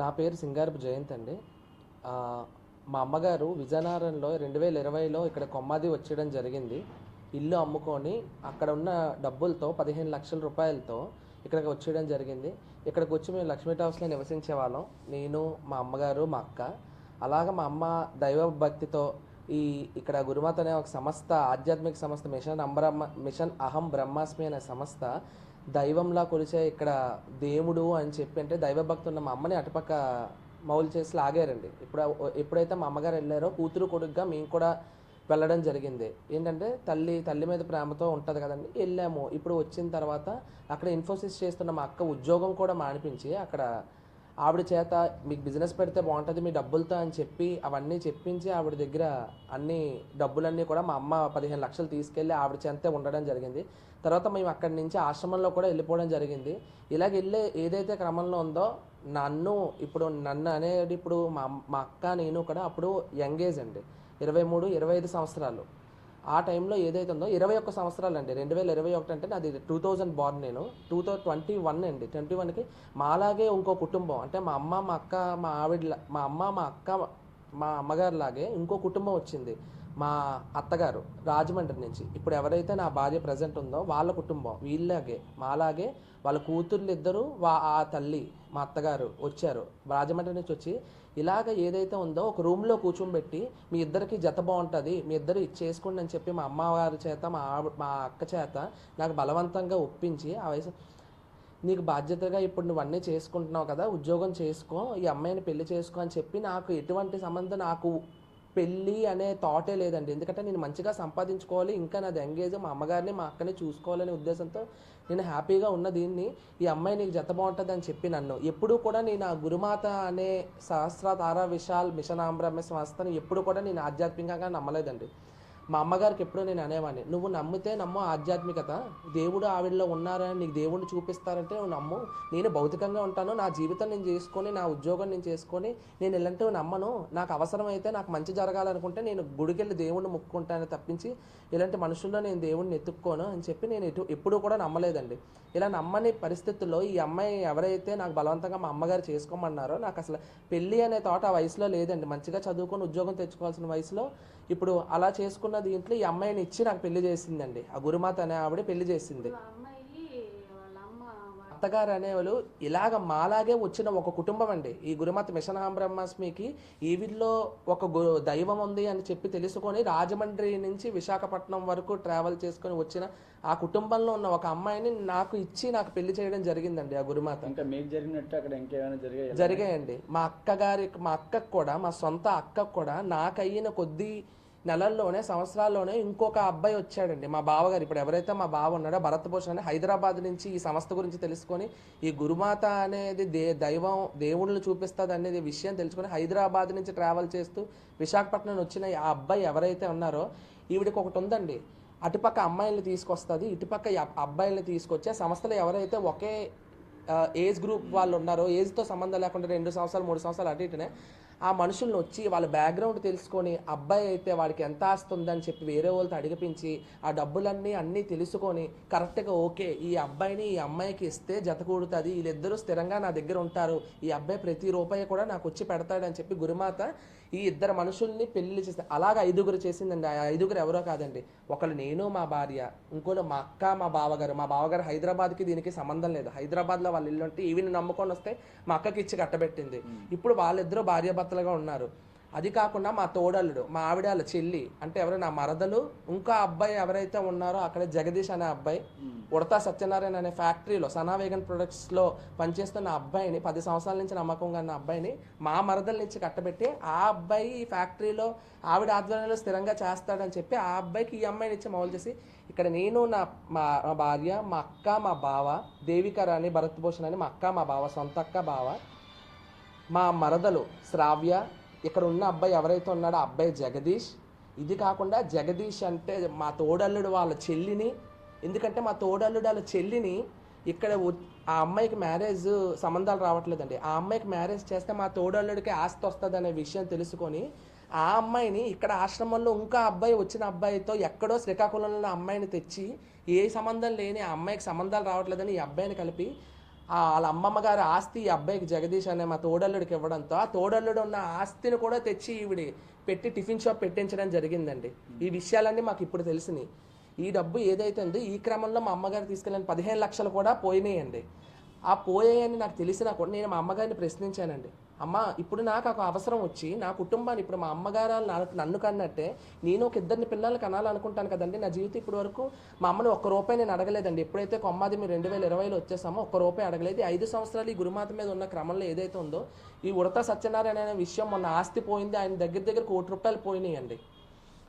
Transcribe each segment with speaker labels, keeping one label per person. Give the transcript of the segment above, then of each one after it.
Speaker 1: నా పేరు సింగారపు జయంత్ అండి. మా అమ్మగారు విజయనగరంలో రెండు వేల ఇరవైలో ఇక్కడ కొమ్మాది వచ్చేయడం జరిగింది. ఇల్లు అమ్ముకొని అక్కడ ఉన్న డబ్బులతో పదిహేను లక్షల రూపాయలతో ఇక్కడికి వచ్చేయడం జరిగింది. ఇక్కడికి వచ్చి మేము లక్ష్మీ హౌస్లో నివసించే వాళ్ళం. నేను మా అమ్మగారు మా అక్క. అలాగ మా అమ్మ దైవ భక్తితో ఈ ఇక్కడ గురుమాత అనే ఒక సంస్థ ఆధ్యాత్మిక సంస్థ మిషన్ అంబ్రహ్మ మిషన్ అహం బ్రహ్మాస్మి అనే సంస్థ దైవంలా కొలిచే ఇక్కడ దేవుడు అని చెప్పి అంటే దైవభక్తి ఉన్న మా అమ్మని అటుపక్క మౌలు చేసి లాగారండి. ఇప్పుడు ఎప్పుడైతే మా అమ్మగారు వెళ్ళారో కూతురు కొడుకుగా మేము కూడా వెళ్ళడం జరిగింది. ఏంటంటే తల్లి తల్లి మీద ప్రేమతో ఉంటుంది కదండి. వెళ్ళాము. ఇప్పుడు వచ్చిన తర్వాత అక్కడ ఇన్ఫోసిస్ చేస్తున్న మా అక్క ఉద్యోగం కూడా మానిపించి అక్కడ ఆవిడ చేత మీకు బిజినెస్ పెడితే బాగుంటుంది మీ డబ్బులతో అని చెప్పి అవన్నీ చెప్పించి ఆవిడ దగ్గర అన్ని డబ్బులన్నీ కూడా మా అమ్మ పదిహేను లక్షలు తీసుకెళ్ళి ఆవిడ చేతే ఉండడం జరిగింది. తర్వాత మేము అక్కడి నుంచి ఆశ్రమంలో కూడా వెళ్ళిపోవడం జరిగింది. ఇలాగ వెళ్ళే ఏదైతే క్రమంలో ఉందో నన్ను ఇప్పుడు నన్ను అనేది ఇప్పుడు మా మా అక్క నేను కూడా అప్పుడు యంగేజ్ అండి. ఇరవై మూడు ఇరవై ఐదు సంవత్సరాలు. ఆ టైంలో ఏదైతే ఉందో ఇరవై ఒక్క సంవత్సరాలు అండి రెండు వేల ఇరవై ఒకటి అంటే నాది టూ థౌజండ్ బార్న్ నేను. టూ థౌ ట్వంటీ వన్ అండి. ట్వంటీ వన్కి మాలాగే ఇంకో కుటుంబం. అంటే మా అమ్మ మా అక్క మా ఆవిడ మా అమ్మ మా అక్క మా అమ్మగారు లాగే ఇంకో కుటుంబం వచ్చింది. మా అత్తగారు రాజమండ్రి నుంచి. ఇప్పుడు ఎవరైతే నా భార్య ప్రజెంట్ ఉందో వాళ్ళ కుటుంబం వీళ్ళలాగే మాలాగే వాళ్ళ కూతుర్లు ఇద్దరు వా ఆ తల్లి మా అత్తగారు వచ్చారు. రాజమండ్రి నుంచి వచ్చి ఇలాగ ఏదైతే ఉందో ఒక రూమ్లో కూర్చోబెట్టి మీ ఇద్దరికి జత బాగుంటుంది మీ ఇద్దరు ఇచ్చేసుకోండి అని చెప్పి మా అమ్మవారి చేత మా మా అక్క చేత నాకు బలవంతంగా ఒప్పించి ఆ వయసు నీకు బాధ్యతగా ఇప్పుడు నువ్వు అన్నీ చేసుకుంటున్నావు కదా ఉద్యోగం చేసుకో ఈ అమ్మాయిని పెళ్ళి చేసుకో అని చెప్పి నాకు ఎటువంటి సంబంధం నాకు పెళ్ళి అనే థాటే లేదండి. ఎందుకంటే నేను మంచిగా సంపాదించుకోవాలి ఇంకా నాది ఎంగేజ్ మా అమ్మగారిని మా అక్కని చూసుకోవాలనే ఉద్దేశంతో నేను హ్యాపీగా ఉన్న దీన్ని ఈ అమ్మాయి నీకు జత బాగుంటుంది అని చెప్పి నన్ను. ఎప్పుడూ కూడా నేను ఆ గురుమాత అనే సహస్రతార విశాల్ మిషన్ ఆంబ్రహ్మ సంస్థను ఎప్పుడు కూడా నేను ఆధ్యాత్మికంగా నమ్మలేదండి. మా అమ్మగారికి ఎప్పుడూ నేను అనేవాడిని నువ్వు నమ్మితే నమ్ము ఆధ్యాత్మికత. దేవుడు ఆవిడలో ఉన్నారని నీకు దేవుడిని చూపిస్తారంటే నువ్వు నమ్ము. నేను భౌతికంగా ఉంటాను నా జీవితం నేను చేసుకొని నా ఉద్యోగం నేను చేసుకొని నేను ఇలాంటివి నమ్మను. నాకు అవసరమైతే నాకు మంచి జరగాలనుకుంటే నేను గుడికెళ్ళి దేవుడిని ముక్కుంటాను తప్పించి ఇలాంటి మనుషుల్లో నేను దేవుడిని ఎత్తుక్కోను అని చెప్పి నేను ఎటు ఎప్పుడూ కూడా నమ్మలేదండి. ఇలా నమ్మని పరిస్థితుల్లో ఈ అమ్మాయి ఎవరైతే నాకు బలవంతంగా మా అమ్మగారు చేసుకోమన్నారో నాకు అసలు పెళ్ళి అనే తోట ఆ వయసులో లేదండి. మంచిగా చదువుకొని ఉద్యోగం తెచ్చుకోవాల్సిన వయసులో ఇప్పుడు అలా చేసుకున్న దీంట్లో ఈ అమ్మాయిని ఇచ్చి నాకు పెళ్ళి చేసిందండి. ఆ గురుమాత అనే ఆవిడ పెళ్ళి చేసింది. అత్తగారు అనేవాళ్ళు ఇలాగ మాలాగే వచ్చిన ఒక కుటుంబం అండి. ఈ గురుమాత మిషన్ బ్రహ్మాస్మికి ఈ వీధిలో ఒక దైవం ఉంది అని చెప్పి తెలుసుకొని రాజమండ్రి నుంచి విశాఖపట్నం వరకు ట్రావెల్ చేసుకొని వచ్చిన ఆ కుటుంబంలో ఉన్న ఒక అమ్మాయిని నాకు ఇచ్చి నాకు పెళ్ళి చేయడం జరిగిందండి ఆ గురుమాత.
Speaker 2: ఇంకా మీకు జరిగినట్టు అక్కడ ఇంకేమైనా జరిగాయి?
Speaker 1: జరిగాయండి. మా అక్కగారి మా అక్కకు కూడా మా సొంత అక్కకు కూడా నాకయ్యిన కొద్ది నెలల్లోనే సంవత్సరాల్లోనే ఇంకొక అబ్బాయి వచ్చాడండి. మా బావగారు ఇప్పుడు ఎవరైతే మా బావ ఉన్నాడో భరత్ భూషణ్ అని హైదరాబాద్ నుంచి ఈ సంస్థ గురించి తెలుసుకొని ఈ గురుమాత అనేది దే దైవం దేవుళ్ళని చూపిస్తుంది అనేది విషయం తెలుసుకొని హైదరాబాద్ నుంచి ట్రావెల్ చేస్తూ విశాఖపట్నం వచ్చిన ఆ అబ్బాయి ఎవరైతే ఉన్నారో ఈవిడికి ఒకటి ఉందండి. అటుపక్క అమ్మాయిల్ని తీసుకొస్తుంది ఇటుపక్క అబ్బాయిల్ని తీసుకొచ్చే సంస్థలు ఎవరైతే ఒకే ఏజ్ గ్రూప్ వాళ్ళు ఉన్నారో ఏజ్తో సంబంధం లేకుండా రెండు సంవత్సరాలు మూడు సంవత్సరాలు అటు ఇటునే ఆ మనుషుల్ని వచ్చి వాళ్ళ బ్యాక్గ్రౌండ్ తెలుసుకొని అబ్బాయి అయితే వాడికి ఎంత ఆస్తుందని చెప్పి వేరే వాళ్ళతో అడిగిపించి ఆ డబ్బులన్నీ అన్నీ తెలుసుకొని కరెక్ట్గా ఓకే ఈ అబ్బాయిని ఈ అమ్మాయికి ఇస్తే జత కూడుతుంది వీళ్ళిద్దరూ స్థిరంగా నా దగ్గర ఉంటారు ఈ అబ్బాయి ప్రతి రూపాయి కూడా నాకు వచ్చి పెడతాడని చెప్పి గురుమాత ఈ ఇద్దరు మనుషుల్ని పెళ్ళి చేస్తే అలాగ ఐదుగురు చేసిందండి. ఆ ఐదుగురు ఎవరో కాదండి. ఒకళ్ళు నేను మా భార్య ఇంకోళ్ళు మా అక్క మా బావగారు. మా బావగారు హైదరాబాద్కి దీనికి సంబంధం లేదు. హైదరాబాద్లో వాళ్ళ ఇల్లు ఉంటే ఈవిని నమ్ముకొని వస్తే మా అక్కకి ఇచ్చి కట్టబెట్టింది. ఇప్పుడు వాళ్ళిద్దరూ భార్యాభర్తలుగా ఉన్నారు. అది కాకుండా మా తోడల్లుడు మా ఆవిడ వాళ్ళ చెల్లి అంటే ఎవరు నా మరదలు ఇంకా అబ్బాయి ఎవరైతే ఉన్నారో అక్కడ జగదీష్ అనే అబ్బాయి ఉడతా సత్యనారాయణ అనే ఫ్యాక్టరీలో సనావేగన్ ప్రొడక్ట్స్లో పనిచేస్తున్న అబ్బాయిని పది సంవత్సరాల నుంచి నమ్మకంగా ఉన్న అబ్బాయిని మా మరదల నుంచి కట్టబెట్టి ఆ అబ్బాయి ఈ ఫ్యాక్టరీలో ఆవిడ ఆధ్వర్యంలో స్థిరంగా చేస్తాడని చెప్పి ఆ అబ్బాయికి ఈ అమ్మాయిని ఇచ్చి మౌలు చేసి ఇక్కడ నేను నా మా మా భార్య మా అక్క మా బావ దేవిక రాణి భరత్ భూషణ్ అని మా అక్క మా బావ సొంత అక్క బావ మా మరదలు శ్రావ్య ఇక్కడ ఉన్న అబ్బాయి ఎవరైతే ఉన్నాడో ఆ అబ్బాయి జగదీష్. ఇది కాకుండా జగదీష్ అంటే మా తోడల్లుడు వాళ్ళ చెల్లిని. ఎందుకంటే మా తోడల్లుడు వాళ్ళ చెల్లిని ఇక్కడ ఆ అమ్మాయికి మ్యారేజ్ సంబంధాలు రావట్లేదండి. ఆ అమ్మాయికి మ్యారేజ్ చేస్తే మా తోడల్లుడికి ఆస్తి వస్తుంది అనే విషయం తెలుసుకొని ఆ అమ్మాయిని ఇక్కడ ఆశ్రమంలో ఇంకా అబ్బాయి వచ్చిన అబ్బాయితో ఎక్కడో శ్రీకాకుళంలో ఉన్న అమ్మాయిని తెచ్చి ఏ సంబంధం లేని ఆ అమ్మాయికి సంబంధాలు రావట్లేదని ఈ అబ్బాయిని కలిపి వాళ్ళ అమ్మమ్మ గారి ఆస్తి ఈ అబ్బాయికి జగదీష్ అనే మా తోడల్లుడికి ఇవ్వడంతో ఆ తోడల్లుడు ఉన్న ఆస్తిని కూడా తెచ్చి ఈవిడి పెట్టి టిఫిన్ షాప్ పెట్టించడం జరిగిందండి. ఈ విషయాలన్నీ మాకు ఇప్పుడు తెలిసినాయి. ఈ డబ్బు ఏదైతే ఉందో ఈ క్రమంలో మా అమ్మగారు తీసుకెళ్ళిన పదిహేను లక్షలు కూడా పోయినాయండి. ఆ పోయాయని నాకు తెలిసినా కూడా నేను మా అమ్మగారిని ప్రశ్నించానండి. అమ్మ ఇప్పుడు నాకు ఒక అవసరం వచ్చి నా కుటుంబాన్ని ఇప్పుడు మా అమ్మగారు నన్ను కన్నట్టే నేను ఒక ఇద్దరిని పిల్లల్ని కనాలనుకుంటాను కదండి. నా జీవితం ఇప్పటి వరకు మా అమ్మని ఒక్క రూపాయి నేను అడగలేదండి. ఎప్పుడైతే కొమ్మాది మీరు రెండు వేల ఇరవైలో వచ్చేసామో ఒక్క రూపాయి అడగలేదు. ఐదు సంవత్సరాలు ఈ గురుమాత మీద ఉన్న క్రమంలో ఏదైతే ఉందో ఈ ఉడత సత్యనారాయణ అనే విషయం మొన్న ఆస్తి పోయింది. ఆయన దగ్గర దగ్గర కోటి రూపాయలు పోయినాయండి.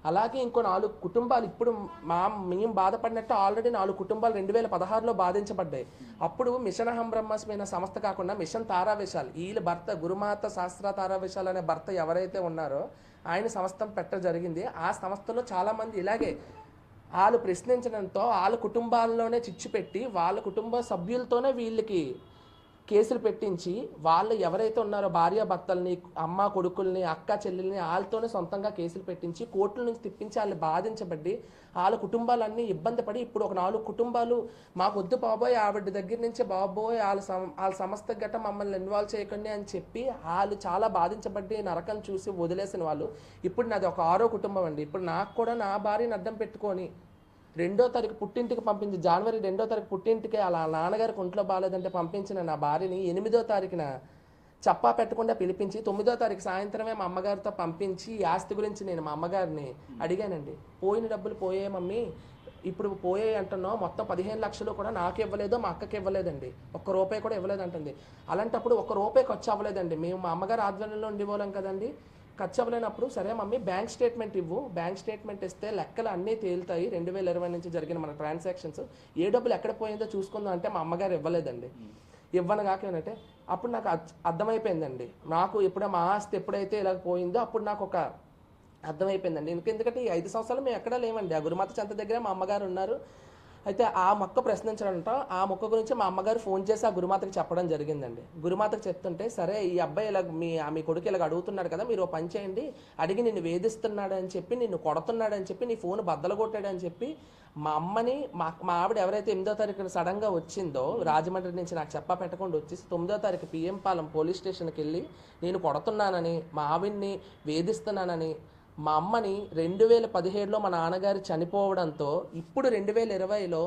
Speaker 1: అలాగే ఇంకో నాలుగు కుటుంబాలు ఇప్పుడు మా మేము బాధపడినట్టు ఆల్రెడీ నాలుగు కుటుంబాలు రెండు వేల పదహారులో బాధించబడ్డాయి. అప్పుడు మిషన్ అహంబ్రహ్మస్మైన సంస్థ కాకుండా మిషన్ తారావేశాలు వీళ్ళ భర్త గురుమాత శాస్త్ర తారావేశాలు అనే భర్త ఎవరైతే ఉన్నారో ఆయన సంస్థ పెట్ట జరిగింది. ఆ సంస్థలో చాలామంది ఇలాగే వాళ్ళు ప్రశ్నించడంతో వాళ్ళ కుటుంబాల్లోనే చిచ్చు పెట్టి వాళ్ళ కుటుంబ సభ్యులతోనే వీళ్ళకి కేసులు పెట్టించి వాళ్ళు ఎవరైతే ఉన్నారో భార్య భర్తల్ని అమ్మ కొడుకుల్ని అక్క చెల్లెల్ని వాళ్ళతోనే సొంతంగా కేసులు పెట్టించి కోర్టుల నుంచి తిప్పించి వాళ్ళు బాధించబడి వాళ్ళ కుటుంబాలన్నీ ఇబ్బంది పడి ఇప్పుడు ఒక నాలుగు కుటుంబాలు మాకు వద్దు బాబోయ్ ఆవిడ దగ్గర నుంచి బాబోయ్ వాళ్ళ సం వాళ్ళ సంస్థ గట్ట మమ్మల్ని ఇన్వాల్వ్ చేయకండి అని చెప్పి వాళ్ళు చాలా బాధించబడి నరకం చూసి వదిలేసిన వాళ్ళు. ఇప్పుడు నాది ఒక ఆరో కుటుంబం అండి. ఇప్పుడు నాకు కూడా నా భార్యను అడ్డం పెట్టుకొని రెండో తారీఖు పుట్టింటికి పంపించి జనవరి రెండో తారీఖు పుట్టింటికి అలా నాన్నగారికి ఒంట్లో బాగాలేదంటే పంపించిన నా భార్యని ఎనిమిదో తారీఖున చప్పా పెట్టకుండా పిలిపించి తొమ్మిదో తారీఖు సాయంత్రమే మా అమ్మగారితో పంపించి ఈ ఆస్తి గురించి నేను మా అమ్మగారిని అడిగానండి. పోయిన డబ్బులు పోయే మమ్మీ ఇప్పుడు పోయే అంటున్నావు మొత్తం పదిహేను లక్షలు కూడా నాకు ఇవ్వలేదు మా అక్కకి ఇవ్వలేదండి. ఒక్క రూపాయి కూడా ఇవ్వలేదు అంటుంది అలాంటప్పుడు ఒక్క రూపాయి ఖర్చు అవ్వలేదండి. మేము మా అమ్మగారు ఆధ్వర్యంలో ఉండిపోలేం కదండి. ఖర్చు అవ్వలేనప్పుడు సరే మమ్మీ బ్యాంక్ స్టేట్మెంట్ ఇవ్వు. బ్యాంక్ స్టేట్మెంట్ ఇస్తే లెక్కలు అన్నీ తేలుతాయి. రెండు వేల ఇరవై నుంచి జరిగిన మన ట్రాన్సాక్షన్స్. ఏ డబ్బులు ఎక్కడ పోయిందో చూసుకుందాం అంటే మా అమ్మగారు ఇవ్వలేదండి. ఇవ్వను కాకేనంటే అప్పుడు నాకు అర్థమైపోయిందండి. నాకు ఎప్పుడే మా ఆస్తి ఎప్పుడైతే ఇలా పోయిందో అప్పుడు నాకు ఒక అర్థమైపోయిందండి. ఎందుకంటే ఈ ఐదు సంవత్సరాలు మేము ఎక్కడా లేమండి ఆ గురుమాత చెంత దగ్గర మా అమ్మగారు ఉన్నారు. అయితే ఆ మొక్క ప్రశ్నించడంట ఆ మొక్క గురించి మా అమ్మగారు ఫోన్ చేసి ఆ గురుమాతకి చెప్పడం జరిగిందండి. గురుమాతకి చెప్తుంటే సరే ఈ అబ్బాయి ఇలా మీ మీ కొడుకు ఇలాగ అడుగుతున్నాడు కదా మీరు పని చేయండి అడిగి నిన్ను వేధిస్తున్నాడు అని చెప్పి నిన్ను కొడుతున్నాడు అని చెప్పి నీ ఫోన్ బద్దలు కొట్టాడు అని చెప్పి మా అమ్మని మా మా ఆవిడ ఎవరైతే ఎనిమిదో తారీఖున సడన్గా వచ్చిందో రాజమండ్రి నుంచి నాకు చెప్పా పెట్టకుండా వచ్చేసి తొమ్మిదో తారీఖు పిఎం పాలెం పోలీస్ స్టేషన్కి వెళ్ళి నేను కొడుతున్నానని మా ఆవిడ్ని వేధిస్తున్నానని మా అమ్మని రెండు వేల పదిహేడులో మా నాన్నగారు చనిపోవడంతో ఇప్పుడు రెండు వేల ఇరవైలో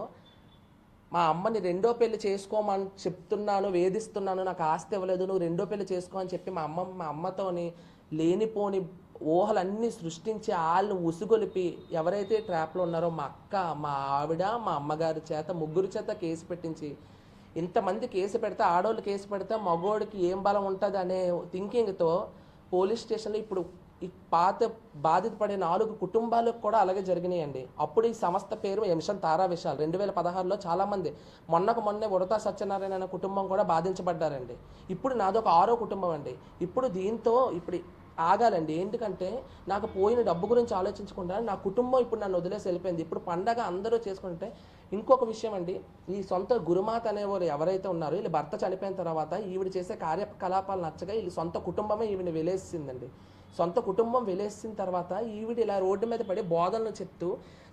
Speaker 1: మా అమ్మని రెండో పెళ్ళి చేసుకోమని చెప్తున్నాను వేధిస్తున్నాను నాకు ఆస్తి ఇవ్వలేదు నువ్వు రెండో పెళ్ళి చేసుకో అని చెప్పి మా అమ్మ మా అమ్మతోని లేనిపోని ఊహలన్నీ సృష్టించి వాళ్ళని ఉసుగొలిపి ఎవరైతే ట్రాప్లో ఉన్నారో మా అక్క మా ఆవిడ మా అమ్మగారి చేత ముగ్గురు చేత కేసు పెట్టించి ఇంతమంది కేసు పెడితే ఆడవాళ్ళు కేసు పెడితే మగోడికి ఏం బలం ఉంటుంది అనే థింకింగ్తో పోలీస్ స్టేషన్లో ఇప్పుడు ఈ పాత బాధిత పడే నాలుగు కుటుంబాలకు కూడా అలాగే జరిగినాయండి. అప్పుడు ఈ సంస్థ పేరు ఎంషన్ తారా విశాల్. రెండు వేల పదహారులో చాలామంది మొన్నకు మొన్నే ఉడతా సత్యనారాయణ అనే కుటుంబం కూడా బాధించబడ్డారండి. ఇప్పుడు నాదొక ఆరో కుటుంబం అండి. ఇప్పుడు దీంతో ఇప్పుడు ఆగాలండి. ఎందుకంటే నాకు పోయిన డబ్బు గురించి ఆలోచించకుండా నా కుటుంబం ఇప్పుడు నన్ను వదిలేసి వెళ్ళిపోయింది. ఇప్పుడు పండగ అందరూ చేసుకుంటే ఇంకొక విషయం అండి. ఈ సొంత గురుమాత అనేవారు ఎవరైతే ఉన్నారో వీళ్ళ భర్త చనిపోయిన తర్వాత ఈవిడ చేసే కార్యకలాపాలు నచ్చగా వీళ్ళు సొంత కుటుంబమే ఈవిని వెలేసిందండి సొంత కుటుంబం వెలేసిన తర్వాత ఈవిడ ఇలా రోడ్డు మీద పడి బోధనలు చెప్తూ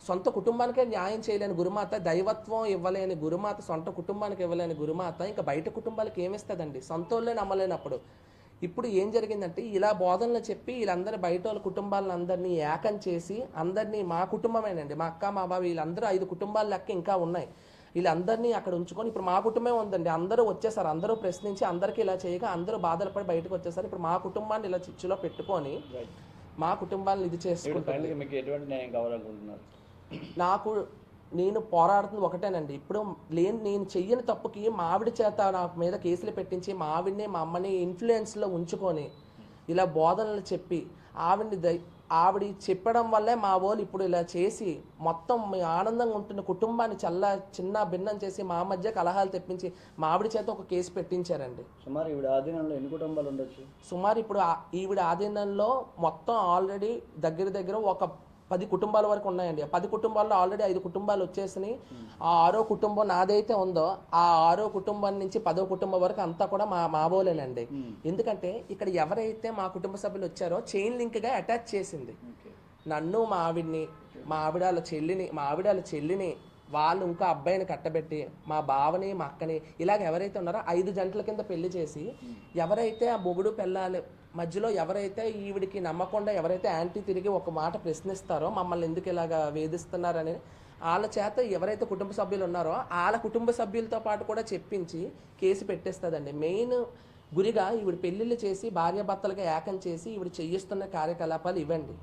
Speaker 1: సొంత కుటుంబానికే న్యాయం చేయలేని గురుమాత దైవత్వం ఇవ్వలేని గురుమాత సొంత కుటుంబానికి ఇవ్వలేని గురుమాత ఇంకా బయట కుటుంబాలకు ఏమిస్తుందండి సొంతోళ్ళే నమ్మలేనప్పుడు. ఇప్పుడు ఏం జరిగిందంటే ఇలా బోధనలు చెప్పి వీళ్ళందరూ బయట వాళ్ళ కుటుంబాలను అందరినీ ఏకం చేసి అందరినీ మా కుటుంబమేనండి మా అక్క మా బావ వీళ్ళందరూ ఐదు కుటుంబాల లెక్క ఇంకా ఉన్నాయి. వీళ్ళందరినీ అక్కడ ఉంచుకొని ఇప్పుడు మా కుటుంబమే ఉందండి. అందరూ వచ్చేసారు. అందరూ ప్రశ్నించి అందరికీ ఇలా చేయగా అందరూ బాధలు పడి బయటకు వచ్చేసారు. ఇప్పుడు మా కుటుంబాన్ని ఇలా చిచ్చులో పెట్టుకొని మా కుటుంబాన్ని ఇది
Speaker 2: ఇప్పుడు
Speaker 1: చేసుకుంటాం
Speaker 2: ఫైనల్గా మీకు ఎటువంటి న్యాయం కావాలనుకుంటున్నారు?
Speaker 1: నాకు నేను పోరాడుతుంది ఒకటేనండి. ఇప్పుడు లేని నేను చెయ్యని తప్పుకి మా ఆవిడ చేత నాకు మీద కేసులు పెట్టించి మా ఆవిడని మా అమ్మని ఇన్ఫ్లుయెన్స్లో ఉంచుకొని ఇలా బోధనలు చెప్పి ఆవిడ్ని దై ఆవిడ చెప్పడం వల్లే మా వాళ్ళు ఇప్పుడు ఇలా చేసి మొత్తం మీ ఆనందంగా ఉంటున్న కుటుంబాన్ని చల్ల చిన్న భిన్నం చేసి మా మధ్య కలహాలు తెప్పించి మా ఆవిడ చేత ఒక కేసు పెట్టించారండి.
Speaker 2: సుమారు ఈవిడ ఆధీనంలో ఎన్ని కుటుంబాలు ఉండొచ్చు?
Speaker 1: సుమారు ఇప్పుడు ఈవిడ ఆధీనంలో మొత్తం ఆల్రెడీ దగ్గర దగ్గర ఒక పది కుటుంబాల వరకు ఉన్నాయండి. పది కుటుంబాల్లో ఆల్రెడీ ఐదు కుటుంబాలు వచ్చేసినాయి. ఆ ఆరో కుటుంబం నాదైతే ఉందో ఆ ఆరో కుటుంబం నుంచి పదో కుటుంబం వరకు అంతా కూడా మా మావోలేనండి ఎందుకంటే ఇక్కడ ఎవరైతే మా కుటుంబ సభ్యులు వచ్చారో చైన్ లింక్గా అటాచ్ చేసింది. నన్ను మా ఆవిడ్ని మా ఆవిడ వాళ్ళ చెల్లిని మా ఆవిడ వాళ్ళ చెల్లిని వాళ్ళు ఇంకో అబ్బాయిని కట్టబెట్టి మా బావని మా అక్కని ఇలాగ ఎవరైతే ఉన్నారో ఐదు జంటల కింద పెళ్ళి చేసి ఎవరైతే ఆ మొగుడు పెళ్ళాలి మధ్యలో ఎవరైతే ఈవిడికి నమ్మకుండా ఎవరైతే యాంటీ తిరిగి ఒక మాట ప్రశ్నిస్తారో మమ్మల్ని ఎందుకు ఇలాగ వేధిస్తున్నారని వాళ్ళ చేత ఎవరైతే కుటుంబ సభ్యులు ఉన్నారో వాళ్ళ కుటుంబ సభ్యులతో పాటు కూడా చెప్పించి కేసు పెట్టేస్తుందండి. మెయిన్ గురిగా ఈవిడ పెళ్ళిళ్ళు చేసి భార్యాభర్తలుగా ఏకం చేసి ఈవిడ చేయిస్తున్న కార్యకలాపాలు ఇవ్వండి